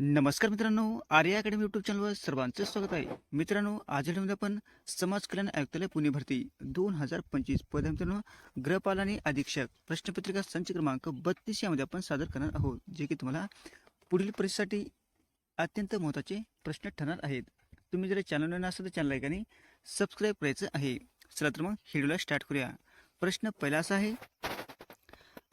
नमस्कार मित्रांनो Arya academy YouTube चॅनलवर सर्वांचं स्वागत आहे. मित्रांनो आज मध्ये आपण समाज कल्याण आयुक्तालय पुणे भरती दोन हजार पंचवीस पद मित्रांनो गृहपाल आणि अधीक्षक प्रश्नपत्रिका संच क्रमांक बत्तीस यामध्ये आपण सादर करणार आहोत जे की तुम्हाला पुढील परीक्षेसाठी अत्यंत महत्त्वाचे प्रश्न ठरणार आहेत. तुम्ही जर चॅनल नसाल तर चॅनल ऐकाने सबस्क्राईब करायचं आहे. चला तर मग व्हिडिओला स्टार्ट करूया. प्रश्न पहिला असा आहे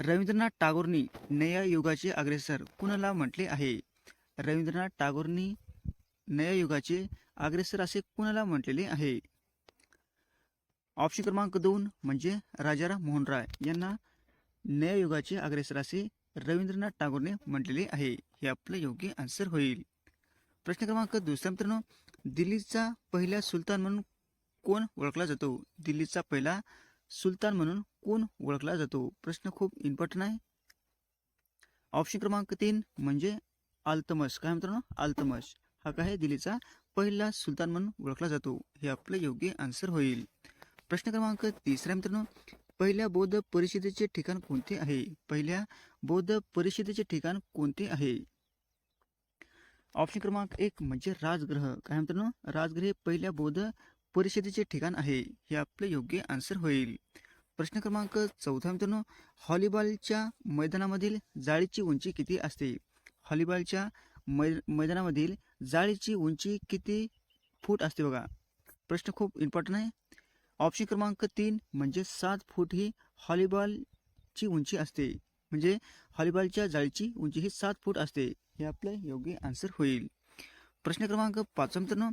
रवींद्रनाथ टागोरनी नया युगाचे अग्रेसर कुणाला म्हटले आहे? रवींद्रनाथ टागोरनी नययुगाचे अग्रेसर असे कुणाला म्हटलेले आहे? ऑप्शन क्रमांक दोन म्हणजे राजाराम मोहन राय यांना नययुगाचे अग्रेसर असे रवींद्रनाथ टागोरने म्हटलेले आहे. हे आपलं योग्य आन्सर होईल. प्रश्न क्रमांक दुसरा मित्रांनो दिल्लीचा पहिला सुलतान म्हणून कोण ओळखला जातो? दिल्लीचा पहिला सुलतान म्हणून कोण ओळखला जातो? प्रश्न खूप इम्पॉर्टंट आहे. ऑप्शन क्रमांक तीन म्हणजे अल्तमश काय मित्रांनो? अल्तमश हा काय आहे? दिल्लीचा पहिला सुलतान म्हणून ओळखला जातो. हे आपलं योग्य आन्सर होईल. प्रश्न क्रमांक तिसरा मित्रांनो? पहिल्या बौद्ध परिषदेचे ठिकाण कोणते आहे? पहिल्या बौद्ध परिषदेचे ठिकाण कोणते आहे? ऑप्शन क्रमांक एक म्हणजे राजगृह. काय मित्रांनो? राजगृह हे पहिल्या बौद्ध परिषदेचे ठिकाण आहे. हे आपलं योग्य आन्सर होईल. प्रश्न क्रमांक चौथा मित्रांनो? हॉलीबॉलच्या मैदानामधील जाळीची उंची किती असते? हॉलीबॉलच्या मै मैदानामधील जाळीची उंची किती फूट असते बघा? प्रश्न खूप इम्पॉर्टंट आहे. ऑप्शन क्रमांक तीन म्हणजे सात फूट ही हॉलीबॉलची उंची असते. म्हणजे हॉलीबॉलच्या जाळीची उंची ही सात फूट असते. हे आपलं योग्य आन्सर होईल. प्रश्न क्रमांक पाच मित्रांनो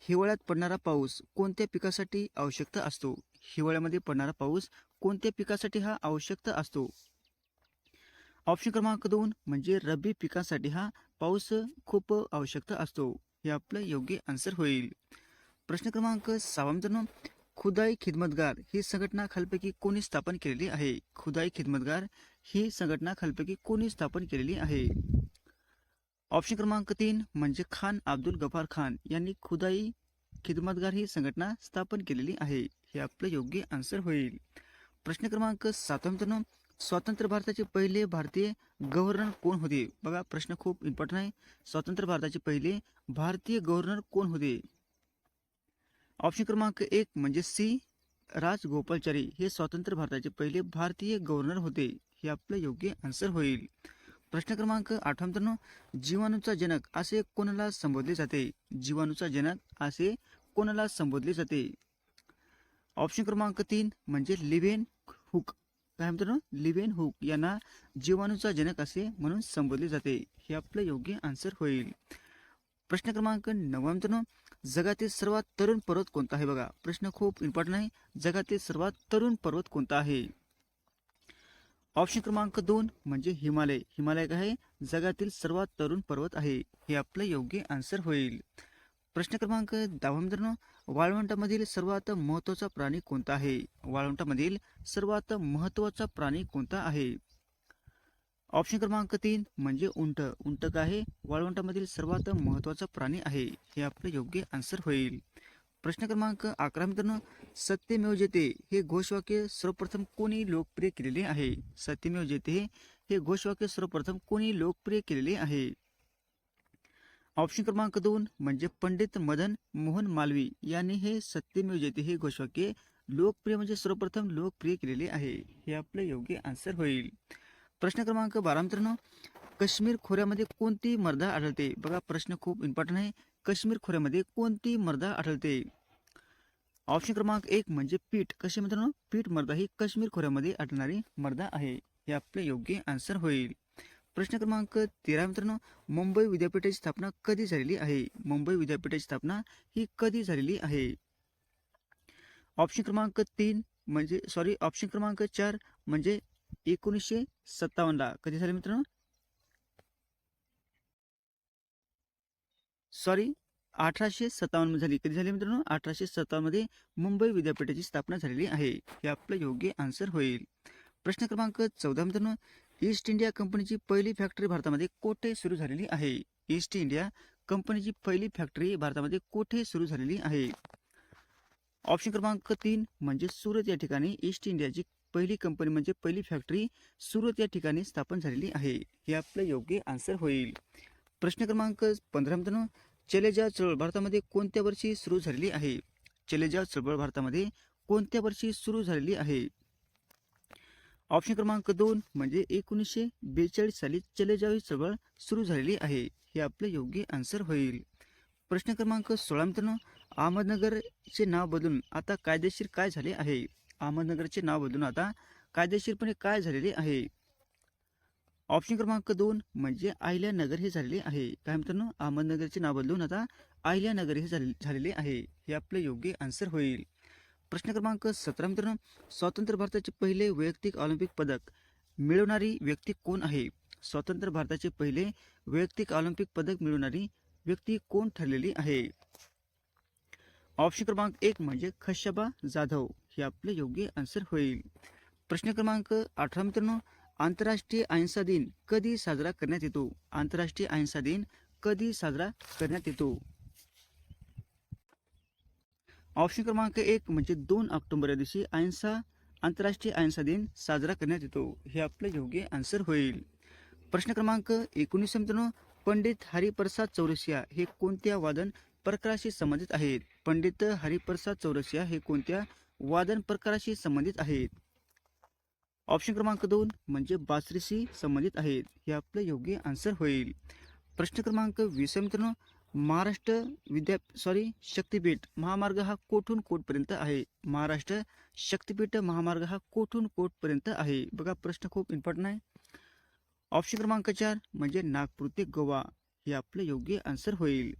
हिवाळ्यात पडणारा पाऊस कोणत्या पिकासाठी आवश्यकता असतो? हिवाळ्यामध्ये पडणारा पाऊस कोणत्या पिकासाठी हा आवश्यकता असतो? ऑप्शन क्रमांक दोन म्हणजे रब्बी पिकांसाठी हा पाऊस खूप आवश्यकता असतो. हे आपलं योग्य आन्सर होईल. प्रश्न क्रमांक सहा मित्रांनो खुदाई खिदमतगार ही संघटना खालपैकी कोणी स्थापन केलेली आहे? खुदाई खिदमतगार ही संघटना खालपैकी कोणी स्थापन केलेली आहे? ऑप्शन क्रमांक तीन म्हणजे खान अब्दुल गफार खान यांनी खुदाई खिदमतगार ही संघटना स्थापन केलेली आहे. हे आपलं योग्य आन्सर होईल. प्रश्न क्रमांक सातवा मित्रांनो स्वतंत्र भारताचे पहिले भारतीय गव्हर्नर कोण होते? बघा प्रश्न खूप इम्पॉर्टंट आहे. स्वतंत्र भारताचे पहिले भारतीय गव्हर्नर कोण होते? ऑप्शन क्रमांक एक म्हणजे सी. राजगोपालचारी. हे स्वतंत्र भारताचे पहिले भारतीय गव्हर्नर होते. हे आपलं योग्य आन्सर होईल. प्रश्न क्रमांक आठवा मित्रांनो जीवाणूचा जनक असे कोणाला संबोधले जाते? जीवाणूचा जनक असे कोणाला संबोधले जाते? ऑप्शन क्रमांक तीन म्हणजे लिव्हेन हुक. काय मित्रांनो लिव्हेन हुक यांना जीवाणूचा जनक असे म्हणून संबोधले जाते. हे आपलं योग्य आन्सर होईल. प्रश्न क्रमांक नववा मित्रांनो जगातील सर्वात तरुण पर्वत कोणता आहे बघा? प्रश्न खूप इम्पॉर्टंट आहे. जगातील सर्वात तरुण पर्वत कोणता आहे? ऑप्शन क्रमांक दोन म्हणजे हिमालय. हिमालय काय? आहे जगातील सर्वात तरुण पर्वत आहे. हे आपलं योग्य आन्सर होईल. प्रश्न क्रमांक दहा मित्रांनो वाळवंटामधील सर्वात महत्त्वाचा प्राणी कोणता आहे? वाळवंटामधील सर्वात महत्त्वाचा प्राणी कोणता आहे? ऑप्शन क्रमांक तीन म्हणजे उंट. उंट काय आहे? वाळवंटामधील सर्वात महत्त्वाचा प्राणी आहे हे आपलं योग्य आन्सर होईल. प्रश्न क्रमांक अकरा मित्रांनो सत्यमेव जयते हे घोषवाक्य सर्वप्रथम कोणी लोकप्रिय केलेले आहे? सत्यमेव जयते हे घोषवाक्य सर्वप्रथम कोणी लोकप्रिय केलेले आहे? ऑप्शन क्रमांक दोन म्हणजे पंडित मदन मोहन मालवी यांनी हे सत्यमेव जयते हे घोषवाक्य लोकप्रिय म्हणजे सर्वप्रथम लोकप्रिय केलेले आहे. हे आपलं योग्य आन्सर होईल. प्रश्न क्रमांक बारा मित्रांनो काश्मीर खोऱ्यामध्ये कोणती मर्दा आढळते? बघा प्रश्न खूप इम्पॉर्टंट आहे. काश्मीर खोऱ्यामध्ये कोणती मर्दा आढळते? ऑप्शन क्रमांक एक म्हणजे पीठ. कसे मित्रांनो? पीठ मर्दा ही काश्मीर खोऱ्यामध्ये आढळणारी मर्दा आहे. हे आपले योग्य आन्सर होईल. प्रश्न क्रमांक तेरा मित्रांनो. मुंबई विद्यापीठाची स्थापना कधी झालेली आहे? मुंबई विद्यापीठाची स्थापना ही कधी झालेली आहे? ऑप्शन क्रमांक तीन म्हणजे सॉरी ऑप्शन क्रमांक चार म्हणजे एकोणीसशे सत्तावन्नला कधी झाले मित्रांनो? सॉरी अठराशे सत्तावन्न झाली. कधी झाली मित्रांनो? अठराशे सत्तावन्नमध्ये मुंबई विद्यापीठाची स्थापना झालेली आहे. हे आपलं योग्य आन्सर होईल. प्रश्न क्रमांक चौदा मित्रांनो. ईस्ट इंडिया कंपनीची पहिली फॅक्टरी भारतामध्ये कोठे सुरू झालेली आहे? ईस्ट इंडिया कंपनीची पहिली फॅक्टरी भारतामध्ये कोठे सुरू झालेली आहे? ऑप्शन क्रमांक तीन म्हणजे सुरत या ठिकाणी ईस्ट इंडियाची पहिली कंपनी म्हणजे पहिली फॅक्टरी सुरत या ठिकाणी स्थापन झालेली आहे. हे आपलं योग्य आन्सर होईल. प्रश्न क्रमांक पंधरा मित्रांनो चळवळ भारतामध्ये कोणत्या वर्षी सुरू झालेली आहे? चलेजा चळवळ भारतामध्ये कोणत्या वर्षी सुरू झालेली आहे? ऑप्शन क्रमांक दोन म्हणजे एकोणीसशे बेचाळीस साली चले जाव चळवळ सुरू झालेली आहे. हे आपलं योग्य आन्सर होईल. प्रश्न क्रमांक सोळा मित्रांनो अहमदनगरचे नाव बदलून आता कायदेशीर काय झाले आहे? अहमदनगरचे नाव बदलून आता कायदेशीरपणे काय झालेले आहे? ऑप्शन क्रमांक दोन म्हणजे अहिल्यानगर हे झालेले आहे. काय मित्रांनो अहमदनगरचे नाव बदलून आता अहिल्यानगर हे झाले झालेले आहे. हे आपलं योग्य आन्सर होईल. प्रश्न क्रमांक सतरा मित्रांनो स्वतंत्र भारताचे पहिले वैयक्तिक ऑलिम्पिक पदक मिळवणारी व्यक्ती कोण आहे? स्वतंत्र भारताचे पहिले वैयक्तिक ऑलिम्पिक पदक मिळवणारी व्यक्ती कोण ठरलेली आहे? ऑप्शन क्रमांक एक म्हणजे खशाबा जाधव. हे आपले योग्य आन्सर होईल. प्रश्न क्रमांक अठरा मित्रांनो आंतरराष्ट्रीय अहिंसा दिन कधी साजरा करण्यात येतो? आंतरराष्ट्रीय अहिंसा दिन कधी साजरा करण्यात येतो? ऑप्शन क्रमांक एक म्हणजे दोन ऑक्टोबर या दिवशी अहिंसा आंतरराष्ट्रीय अहिंसा दिन साजरा करण्यात येतो. हे आपलं योग्य आन्सर होईल. प्रश्न क्रमांक एकोणीस मित्रांनो. पंडित हरिप्रसाद चौरसिया हे कोणत्या वादन प्रकाराशी संबंधित आहेत? पंडित हरिप्रसाद चौरसिया हे कोणत्या वादन प्रकाराशी संबंधित आहेत? ऑप्शन क्रमांक दोन म्हणजे बासरीशी संबंधित आहेत. हे आपलं योग्य आन्सर होईल. प्रश्न क्रमांक वीस मित्रांनो. महाराष्ट्र विद्या सॉरी शक्तीपीठ महामार्ग हा कोठून कोटपर्यंत आहे? महाराष्ट्र शक्तीपीठ महामार्ग हा कोठून कोटपर्यंत आहे? बघा प्रश्न खूप इम्पॉर्टंट आहे. ऑप्शन क्रमांक चार म्हणजे नागपूर ते गोवा हे आपलं योग्य आन्सर होईल.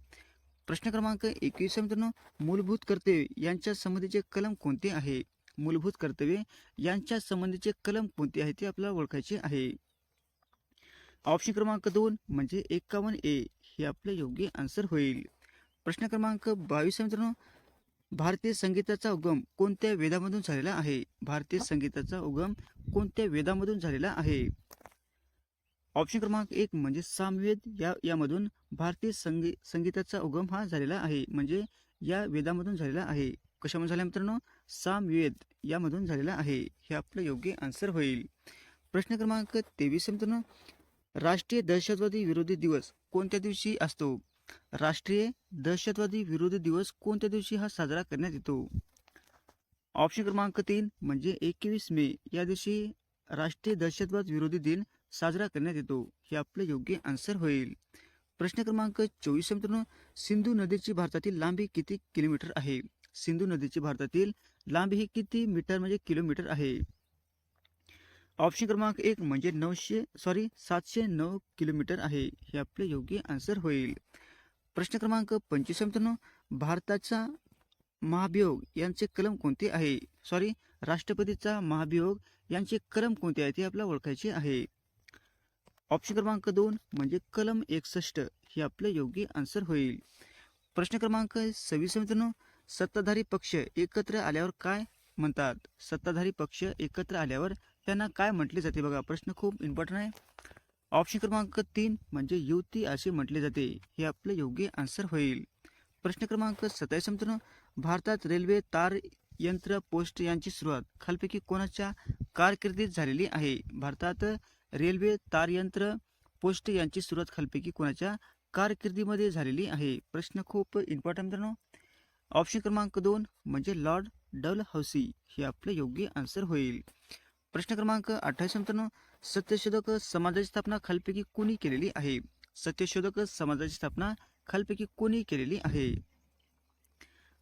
प्रश्न क्रमांक एकवीस मित्रांनो. मूलभूत कर्तव्य यांच्या संबंधीचे कलम कोणते आहे? मूलभूत कर्तव्ये यांच्या संबंधीचे कलम कोणते आहे ते आपल्याला ओळखायचे आहे. ऑप्शन क्रमांक दोन म्हणजे एकावन्न ए हे आपलं योग्य आन्सर होईल. प्रश्न क्रमांक बावीस मित्रांनो. भारतीय संगीताचा उगम कोणत्या वेदामधून झालेला आहे? भारतीय संगीताचा उगम कोणत्या वेदामधून झालेला आहे? ऑप्शन क्रमांक एक म्हणजे सामवेद या यामधून भारतीय संगी संगीताचा उगम हा झालेला आहे. म्हणजे या वेदामधून झालेला आहे. कशामध्ये झाला मित्रांनो? सामवेद यामधून झालेला आहे. हे आपलं योग्य आन्सर होईल. प्रश्न क्रमांक तेवीस मित्रांनो. राष्ट्रीय दहशतवादी विरोधी दिवस कोणत्या दिवशी असतो? राष्ट्रीय दहशतवादी विरोधी दिवस कोणत्या दिवशी हा साजरा करण्यात येतो? ऑप्शन क्रमांक तीन म्हणजे एकवीस मे या दिवशी राष्ट्रीय दहशतवाद विरोधी दिन साजरा करण्यात येतो. हे आपलं योग्य आन्सर होईल. प्रश्न क्रमांक चोवीस मित्रांनो सिंधू नदीची भारतातील लांबी किती किलोमीटर आहे? सिंधू नदीची भारतातील लांबी ही किती मीटर म्हणजे किलोमीटर आहे? ऑप्शन क्रमांक एक म्हणजे नऊशे सॉरी सातशे नऊ किलोमीटर आहे. हे आपले योग्य आन्सर होईल. प्रश्न क्रमांक पंचवीस मित्रांनो. भारताचा महाभियोग यांचे कलम कोणते आहे? सॉरी राष्ट्रपतीचा महाभियोग यांचे कलम कोणते आहे? ते आपल्याला ओळखायचे आहे. ऑप्शन क्रमांक दोन म्हणजे कलम एकसष्ट. हे आपले योग्य आन्सर होईल. प्रश्न क्रमांक सव्वीस मित्रांनो. सत्ताधारी पक्ष एकत्र आल्यावर काय म्हणतात? सत्ताधारी पक्ष एकत्र आल्यावर त्यांना काय म्हटले जाते? बघा प्रश्न खूप इम्पॉर्टंट आहे. ऑप्शन क्रमांक तीन म्हणजे युती असे म्हटले जाते. हे आपलं योग्य आन्सर होईल. प्रश्न क्रमांक सत्तावीस मित्रांनो भारतात रेल्वे तार यंत्र पोस्ट यांची सुरुवात खालपैकी कोणाच्या कारकिर्दीत झालेली आहे? भारतात रेल्वे तारयंत्र पोस्ट यांची सुरुवात खालपैकी कोणाच्या कारकिर्दीमध्ये झालेली आहे? प्रश्न खूप इम्पॉर्टंट मित्रांनो. ऑप्शन क्रमांक दोन म्हणजे लॉर्ड डल हौसी हे आपलं योग्य आन्सर होईल. प्रश्न क्रमांक अठ्ठावीस मित्रांनो सत्यशोधक समाजाची स्थापना खालपैकी कोणी केलेली आहे? सत्यशोधक समाजाची स्थापना खालपैकी कोणी केलेली आहे?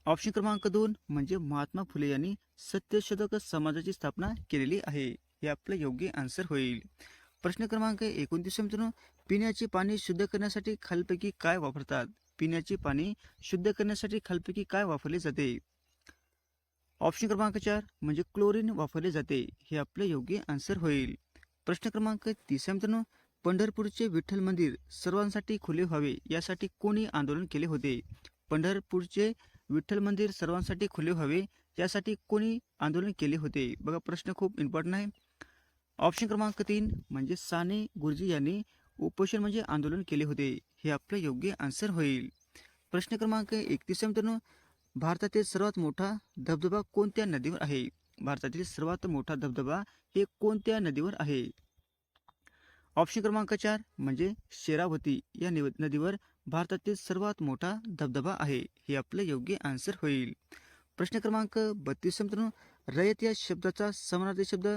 ऑप्शन क्रमांक दोन म्हणजे महात्मा फुले यांनी सत्यशोधक समाजाची स्थापना केलेली आहे. हे आपलं योग्य आन्सर होईल. प्रश्न क्रमांक एकोणतीस मित्रांनो पिण्याचे पाणी शुद्ध करण्यासाठी खालपैकी काय वापरतात? पिण्याचे पाणी शुद्ध करण्यासाठी खालपैकी काय वापरले जाते? ऑप्शन क्रमांक चार म्हणजे क्लोरीन वापरले जाते. हे आपले योग्य आन्सर होईल. प्रश्न क्रमांक तीस मित्रांनो. पंढरपूरचे विठ्ठल मंदिर सर्वांसाठी खुले व्हावे यासाठी कोणी आंदोलन केले होते? पंढरपूरचे विठ्ठल मंदिर सर्वांसाठी खुले व्हावे यासाठी कोणी आंदोलन केले होते? बघा प्रश्न खूप इम्पॉर्टंट आहे. ऑप्शन क्रमांक तीन म्हणजे साने गुरुजी यांनी उपोषण म्हणजे आंदोलन केले होते. हे आपलं योग्य आन्सर होईल. प्रश्न क्रमांक एकतीस मित्रांनो. भारतातील सर्वात मोठा धबधबा कोणत्या नदीवर आहे? भारतातील सर्वात मोठा धबधबा हे कोणत्या नदीवर आहे? ऑप्शन क्रमांक चार म्हणजे शेरावती या निव नदीवर भारतातील सर्वात मोठा धबधबा आहे. हे आपलं योग्य आन्सर होईल. प्रश्न क्रमांक बत्तीस मित्रांनो रयत या शब्दाचा समानार्थी शब्द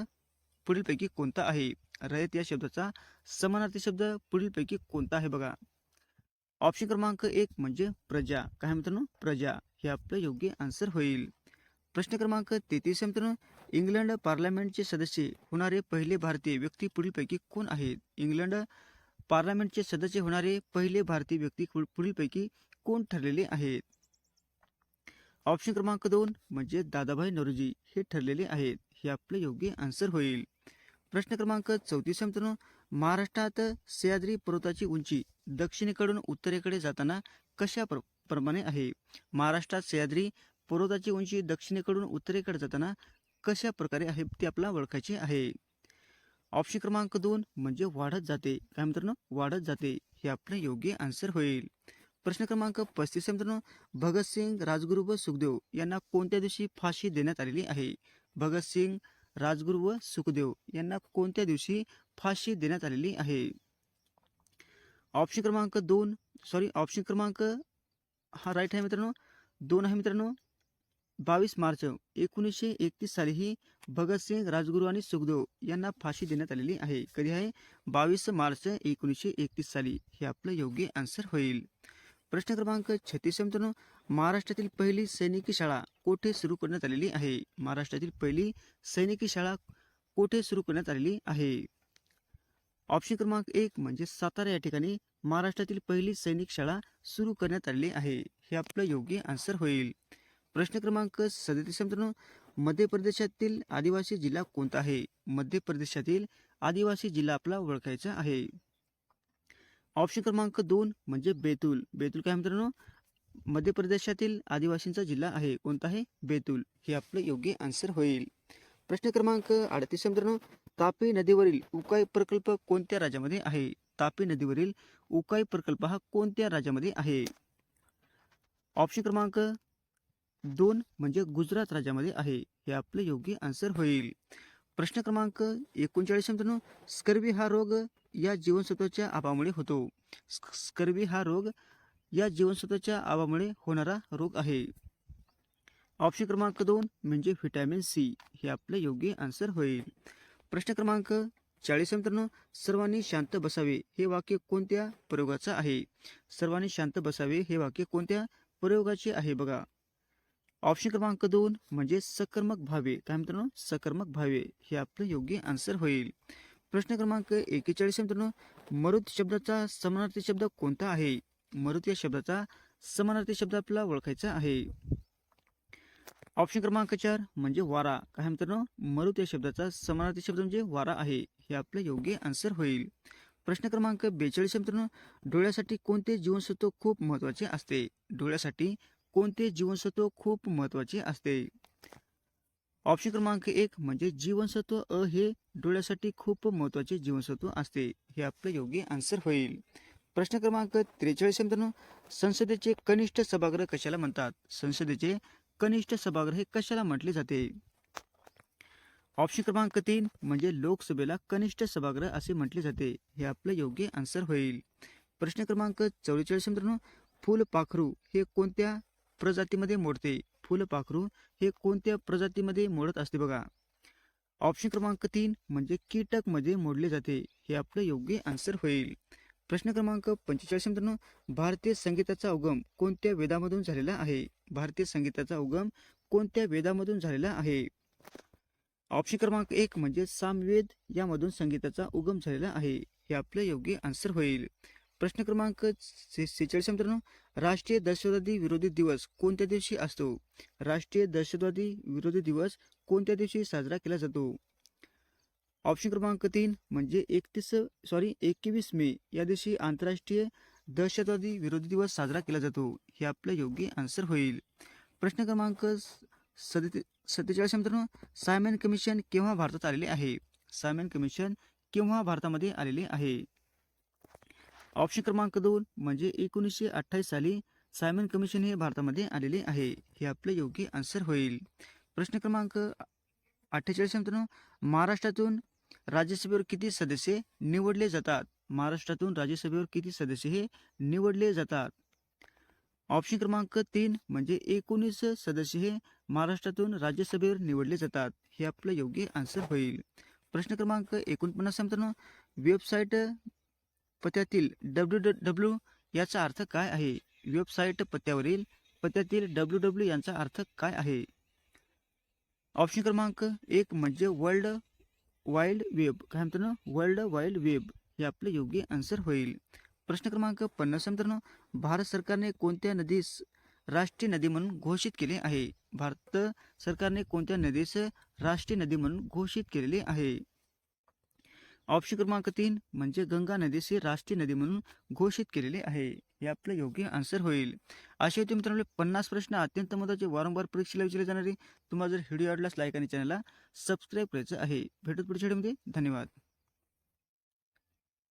पुढीलपैकी कोणता आहे? रयत या शब्दाचा समानार्थी शब्द पुढीलपैकी कोणता आहे बघा. ऑप्शन क्रमांक एक म्हणजे प्रजा. काय मित्रांनो? प्रजा. हे आपलं योग्य आन्सर होईल. प्रश्न क्रमांक तेहतीस मित्रांनो. इंग्लंड पार्लमेंटचे सदस्य होणारे पहिले भारतीय व्यक्ती पुढीलपैकी कोण आहेत? इंग्लंड पार्लमेंटचे सदस्य होणारे पहिले भारतीय व्यक्ती पुढीलपैकी कोण ठरलेले आहेत? ऑप्शन क्रमांक दोन म्हणजे दादाभाई नरोजी हे ठरलेले आहेत. हे आपलं योग्य आन्सर होईल. प्रश्न क्रमांक चौतीस मित्रांनो. महाराष्ट्रात सह्याद्री पर्वताची उंची दक्षिणेकडून उत्तरेकडे जाताना कशा प्र प्रमाणे आहे. महाराष्ट्रात सह्याद्री पर्वताची उंची दक्षिणेकडून उत्तरेकडे जाताना कशा प्रकारे आहे ते आपल्याला ओळखायचे आहे. ऑप्शन क्रमांक दोन म्हणजे वाढत जाते. काय मित्रांनो? वाढत जाते. हे आपलं योग्य आन्सर होईल. प्रश्न क्रमांक पस्तीस मित्रांनो. भगतसिंग राजगुरू व सुखदेव यांना कोणत्या दिवशी फाशी देण्यात आलेली आहे? भगतसिंग राजगुरू व सुखदेव यांना कोणत्या दिवशी फाशी देण्यात आलेली आहे? ऑप्शन क्रमांक दोन सॉरी ऑप्शन क्रमांक हा राईट आहे मित्रांनो. दोन आहे मित्रांनो. बावीस मार्च एकोणीसशे एकतीस साली ही भगतसिंग राजगुरू आणि सुखदेव यांना फाशी देण्यात आलेली आहे. कधी आहे? बावीस मार्च एकोणीसशे एकतीस साली. हे आपलं योग्य आन्सर होईल. प्रश्न क्रमांक छत्तीस मित्रांनो. महाराष्ट्रातील पहिली सैनिकी शाळा कोठे सुरू करण्यात आलेली आहे? महाराष्ट्रातील पहिली सैनिकी शाळा कोठे सुरू करण्यात आलेली आहे? ऑप्शन क्रमांक एक म्हणजे सातारा या ठिकाणी महाराष्ट्रातील पहिली सैनिक शाळा सुरू करण्यात आलेली आहे. हे आपलं योग्य आन्सर होईल. प्रश्न क्रमांक सदतीस मित्रांनो मध्य प्रदेशातील आदिवासी जिल्हा कोणता आहे? मध्य प्रदेशातील आदिवासी जिल्हा आपला ओळखायचा आहे. ऑप्शन क्रमांक दोन म्हणजे बेतूल. बेतूल काय मित्रांनो? मध्य प्रदेशातील आदिवासींचा जिल्हा आहे. कोणता आहे? बेतूल. हे आपलं योग्य आन्सर होईल. प्रश्न क्रमांक अडतीस मित्रांनो तापी नदीवरील उकाई प्रकल्प कोणत्या राज्यामध्ये आहे? तापी नदीवरील उकाई प्रकल्प हा कोणत्या राज्यामध्ये आहे? ऑप्शन क्रमांक दोन म्हणजे गुजरात राज्यामध्ये आहे. हे आपलं योग्य आन्सर होईल. प्रश्न क्रमांक एकोणचाळीस मित्रांनो स्कर्वी हा रोग या जीवनसत्वाच्या अभावामुळे होतो. स्कर्वी हा रोग या जीवनसत्वाच्या अभावामुळे होणारा रोग आहे. ऑप्शन क्रमांक दोन म्हणजे व्हिटॅमिन सी हे आपलं योग्य आन्सर होईल. प्रश्न क्रमांक चाळीस मित्रांनो सर्वांनी शांत बसावे हे वाक्य कोणत्या प्रयोगाचं आहे? सर्वांनी शांत बसावे हे वाक्य कोणत्या प्रयोगाचे आहे बघा? ऑप्शन क्रमांक दोन म्हणजे सकर्मक भावे. काय मित्रांनो? सकर्मक भावे. हे आपलं योग्य आन्सर होईल. प्रश्न क्रमांक एकेचाळीस मित्रांनो मरुत शब्दाचा समानार्थी शब्द कोणता आहे? मरुत या शब्दाचा समानार्थी शब्द आपल्याला ओळखायचा आहे. ऑप्शन क्रमांक चार म्हणजे वारा. काय मित्रांनो? मरुत या शब्दाचा समानार्थी शब्द म्हणजे वारा आहे. हे आपलं योग्य आन्सर होईल. प्रश्न क्रमांक बेचाळीस मित्रांनो. डोळ्यासाठी कोणते जीवनसत्व खूप महत्त्वाचे असते? डोळ्यासाठी कोणते जीवनसत्व खूप महत्त्वाचे असते? ऑप्शन क्रमांक एक म्हणजे जीवनसत्व अ हे डोळ्यासाठी खूप महत्त्वाचे जीवनसत्व असते. हे आपलं योग्य आन्सर होईल. प्रश्न क्रमांक त्रेचाळीस मित्रांनो. संसदेचे कनिष्ठ सभागृह कशाला म्हणतात? संसदेचे कनिष्ठ सभागृह हे कशाला म्हटले जाते? ऑप्शन क्रमांक तीन म्हणजे लोकसभेला कनिष्ठ सभागृह असे म्हटले जाते. हे आपलं योग्य आन्सर होईल. प्रश्न क्रमांक चौवेचाळीस मित्रांनो. फुलपाखरू हे कोणत्या प्रजातीमध्ये मोडते? फुलपाखरू हे कोणत्या प्रजातीमध्ये मोडत असते बघा. ऑप्शन क्रमांक तीन म्हणजे कीटकमध्ये मोडले जाते. हे आपलं योग्य आन्सर होईल. प्रश्न क्रमांक पंचेचाळीस मित्रांनो. भारतीय संगीताचा उगम कोणत्या वेदामधून झालेला आहे? भारतीय संगीताचा उगम कोणत्या वेदामधून झालेला आहे? ऑप्शन क्रमांक एक म्हणजे सामवेद यामधून संगीताचा उगम झालेला आहे. हे आपलं योग्य आन्सर होईल. प्रश्न क्रमांक सेहेचाळीस मित्रांनो. राष्ट्रीय दहशतवादी विरोधी दिवस कोणत्या दिवशी असतो? राष्ट्रीय दहशतवादी विरोधी दिवस कोणत्या दिवशी साजरा केला जातो? ऑप्शन क्रमांक तीन म्हणजे एकतीस सॉरी एकवीस मे या दिवशी आंतरराष्ट्रीय दहशतवादी विरोधी दिवस साजरा केला जातो. हे आपलं योग्य आन्सर होईल. प्रश्न क्रमांक सदती सत्तेचाळीस मित्रांनो सायमन कमिशन केव्हा भारतात आलेले आहे? सायमन कमिशन केव्हा भारतामध्ये आलेले आहे? ऑप्शन क्रमांक दोन म्हणजे एकोणीसशे अठ्ठावीस साली सायमन कमिशन हे भारतामध्ये आलेले आहे. हे आपले योग्य आन्सर होईल. प्रश्न क्रमांक अठ्ठेचाळीस मित्रांनो महाराष्ट्रातून राज्यसभेवर किती सदस्य निवडले जातात? महाराष्ट्रातून राज्यसभेवर किती सदस्य हे निवडले जातात? ऑप्शन क्रमांक तीन म्हणजे एकोणीस सदस्य हे महाराष्ट्रातून राज्यसभेवर निवडले जातात. हे आपलं योग्य आन्सर होईल. प्रश्न क्रमांक एकोणपन्नास मित्रांनो. वेबसाईट पत्यातील डब्ल्यू डब्ल्यू याचा अर्थ काय आहे? वेबसाईट पत्त्यावरील पत्यातील डब्ल्यू डब्ल्यू यांचा अर्थ काय आहे? ऑप्शन क्रमांक एक म्हणजे वर्ल्ड वाईल्ड वेब काय म्हणतो ना वर्ल्ड वाईल्ड वेब हे आपलं योग्य आन्सर होईल. प्रश्न क्रमांक पन्नास मित्रांनो. भारत सरकारने कोणत्या नदीस राष्ट्रीय नदी म्हणून घोषित केले आहे. भारत सरकारने कोणत्या नदीस राष्ट्रीय नदी म्हणून घोषित केलेले आहे? ऑप्शन क्रमांक तीन म्हणजे गंगा नदीस राष्ट्रीय नदी म्हणून घोषित केलेले आहे. हे आपलं योग्य आन्सर होईल. असे होते मित्रांनो पन्नास प्रश्न अत्यंत महत्त्वाचे वारंवार परीक्षेला विचारले जाणारे. तुम्हाला जर व्हिडिओ आवडल्यास लाईक आणि चॅनलला सबस्क्राईब करायचं आहे. भेटत पुढच्या व्हिडिओमध्ये. धन्यवाद.